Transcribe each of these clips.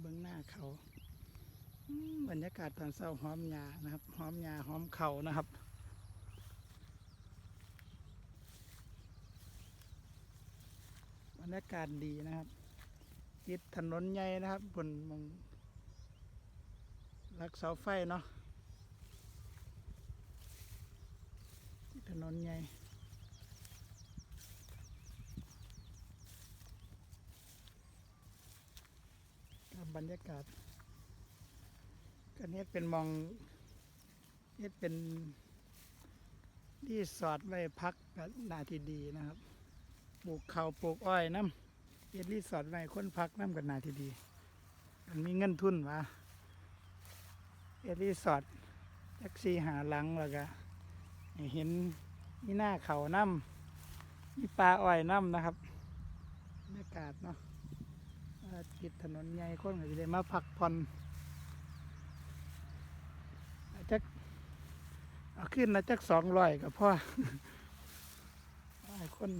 เบื้องหน้าเขาบรรยากาศตอนเช้าหอมหญ้านะครับหอมหญ้าหอมเขานะครับบรรยากาศดีนะครับติดถนนใหญ่นะครับบนมองรักเสาไฟเนาะถนนใหญ่ บรรยากาศกันนี้เป็นมองนี่เป็นที่สอดไว้พักกับนาทีดีนะครับปลูกข้าวปลูกอ้อยน้ำเฮ็ดรีสอร์ทไว้คนพักน้ำกันนาทีดีมันมีเงินทุนวะเฮ็ดรีสอร์ทแท็กซี่หาหลังแล้วก็เห็นมีหน้าเขาน้ำมีปลาอ้อยน้ำนะครับบรรยากาศเนาะ ว่าติดถนนใหญ่คนก็จะได้มาพักผ่อนจจะเอาขึ้นนะจักสองร้อยก็พอให้คน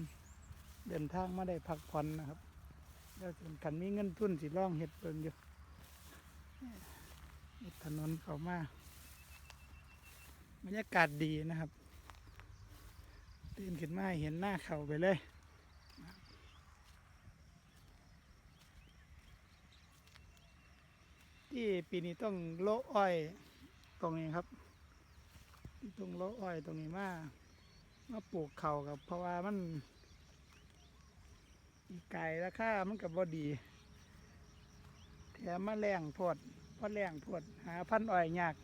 เดินทางมาได้พักผ่อนนะครับแล้วส่วนกันมีเงินทุนสิล่องเห็ดเปิงอยู่ถนนเขามาบรรยากาศดีนะครับ ตื่นขึ้นมาเห็นหน้าเขาไปเลย ที่ปีนี้ต้องโละอ้อยตรงนี้ครับต้องโละอ้อยตรงนี้มามาปลูกเข่ากับเพราะว่ามันอีไก่ราคามันกับบ่ดีแถมมาแรงพดพอแรงพดหาพันอ้อยยาก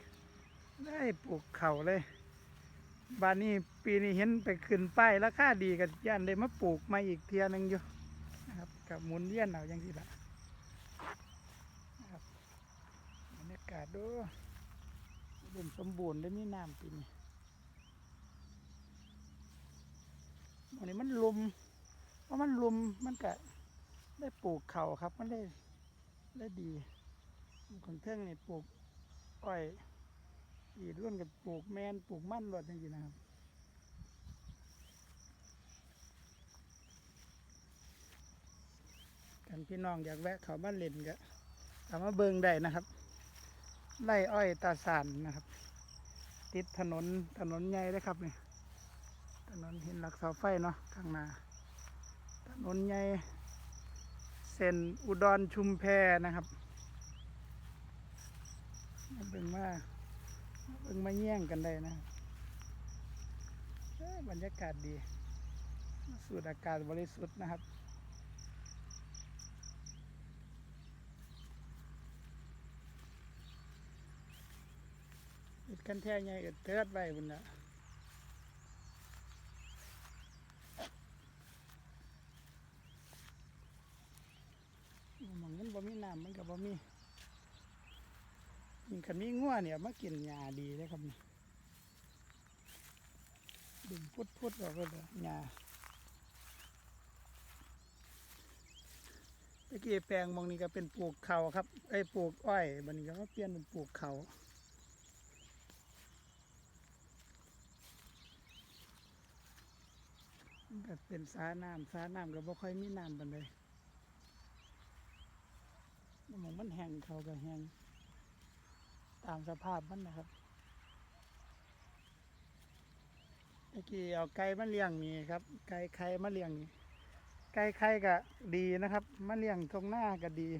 ได้ปลูกเข่าเลยบ้านนี้ปีนี้เห็นไปขึ้นป้ายราคาดีกันย่านได้มาปลูกมาอีกเทียหนึงอยู่นะครับกับหมุนเวียนเอาอย่างที่ละนะครับบรรยากาศดูอุดมสมบูรณ์ได้มีน้ำปีนี้วันนี้มันลมเพราะมันลุมมันก็ได้ปลูกเขาครับ มันได้ได้ดีของเท่งนี่ปลูกอ้อยอีร่วนกับปลูกแมนปลูกมั่นรดจริงๆนะครับกันพี่น้องอยากแวะเขามานเล่นก็เขามาเบิงได้นะครับ ไล่อ้อยตาสานนะครับ ติดถนนถนนใหญ่เลยครับนี่ถนนเห็นหลักเสาไฟเนาะข้างหน้าถนนใหญ่เส้นอุดรชุมแพนะครับมาเบิ่งมาเบิ่งมาแย่งกันได้นะบรรยากาศดี สูดอากาศบริสุทธิ์นะครับ กันแท่ใหญ่อิดเทิดไว้บนน่ะมองมันบ่มีน้ำมันก็บ่มีมันคันมีงัวเนี่ยมากินหญ้าดีเลยครับนี่ดึงพุดพุดออกเลยหญ้าตะกี้แปลงมองนี้ก็เป็นปลูกเขาครับไอ้ปลูกอ้อยบันก็เปลี่ยนเป็นปลูกเขาวมัน ก็เป็นสาน้ำสาน้ำก็บ่ค่อยมีน้ำปันเหมือนมันแห้งเขาก็แห้งตามสภาพมันนะครับเมื่อกี้เอาไก่มาเลี้ยงนี่ครับ ไก่ไข่มาเลี้ยงนี่ไก่ไข่ก็ดีนะครับมาเลี้ยงทงหน้าก็ดี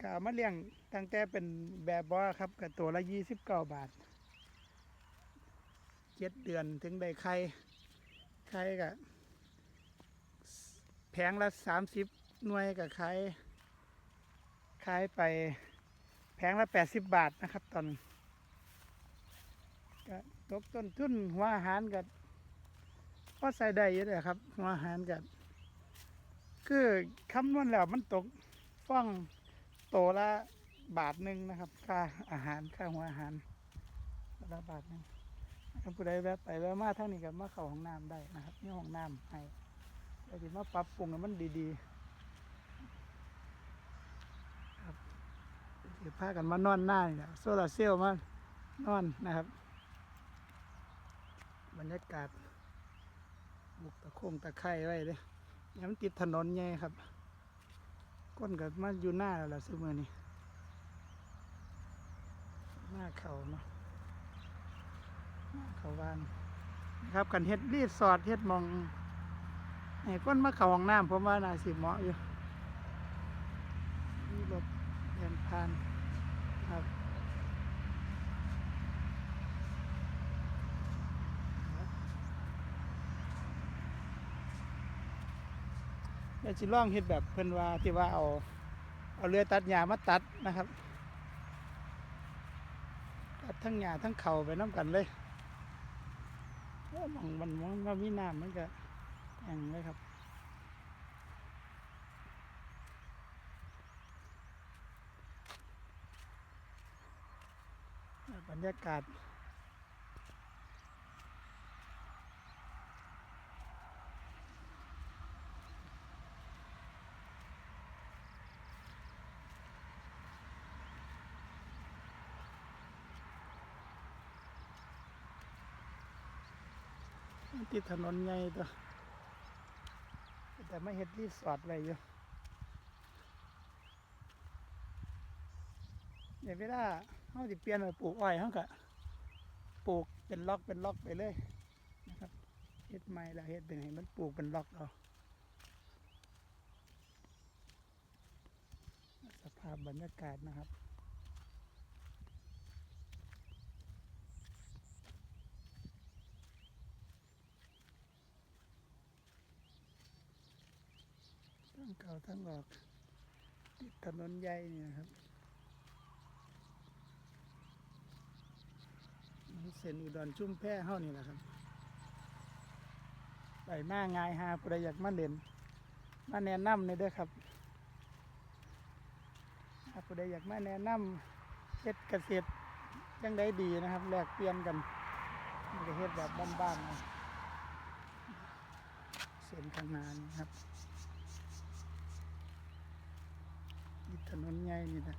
ก็เอามาเลี้ยงตั้งแต่เป็นแบบบ่ครับกับตัวละยี่สิบเก้าบาทเจ็ดเดือนถึงได้ไข่ ไข่ก็แพงละสามสิบหน่วยกับขายขายไปแพงละแปดสิบบาทนะครับ ตอนก็ตกต้นทุนหัวอาหารกับพอใส่ได้เยอะเลยครับหัวอาหารกับคือคำนวณแล้วมันตกฟ้องโตละบาทหนึ่งนะครับ ค่าอาหารค่าหัวอาหารละบาทหนึ่ง ผู้ใดแวะไปแวะมาทางนี้ก็มาเข้าห้องน้ำได้นะครับนี่ห้องน้ำให้เราจะมาปรับปรุงให้มันดีๆครับเดี๋ยวพากันมานอนหน้านี่แหละโซลาเซลล์มานอนนะครับ บรรยากาศบุกตะโคงตะไคร้ไว้เลยเนี่ยมันติดถนนไงครับ ก้นกับมาอยู่หน้าแล้วล่ะซื้อมือนี้หน้าเขาเนาะ เขาวานนะครับกันเฮ็ดรีสอร์ทเฮ็ดมองให้ก้นมาเขาห้องน้ำผมว่าน่าสิเหมาะอยู่มีรถเดินผ่านครับเดี๋ยวจิลองเฮ็ดแบบเพิ่นว่าที่ว่าเอาเอาเรือตัดหญ้ามาตัดนะครับ ตัดทั้งหญ้าทั้งเขาไปน้ำกันเลย มองมันมองว่ามีน้ำมันก็แห้งเลยครับบรรยากาศ ติดถนนใหญ่ตัวแต่ไม่เห็ดรีสอร์ทไว้อยู่เดี๋ยวเวลาเขาจะเปลี่ยนไปปลูกอ้อยเขาก็ปลูกเป็นล็อกเป็นล็อกไปเลยนะครับเฮ็ดใหม่แล้วเฮ็ดเป็นให้มันปลูกเป็นล็อกเอาสภาพบรรยากาศนะครับ เก่าทั้งออกติดถนนใหญ่เนี่ยครับเส้นอุดรชุ่มแพร่เฮานี่แหละครับไปมาง่ายหาประอยากมาเล่นมาแนะนำเลยด้อครับถ้าผู้ใดอยากมาแนะนำเฮ็ดเกษตรยังได้ดีนะครับ แลกเปลี่ยนกันมันก็เฮ็ดแบบบ้านๆเส้นข้างหน้านี่ครับ ถนนใหญ่นี่นะ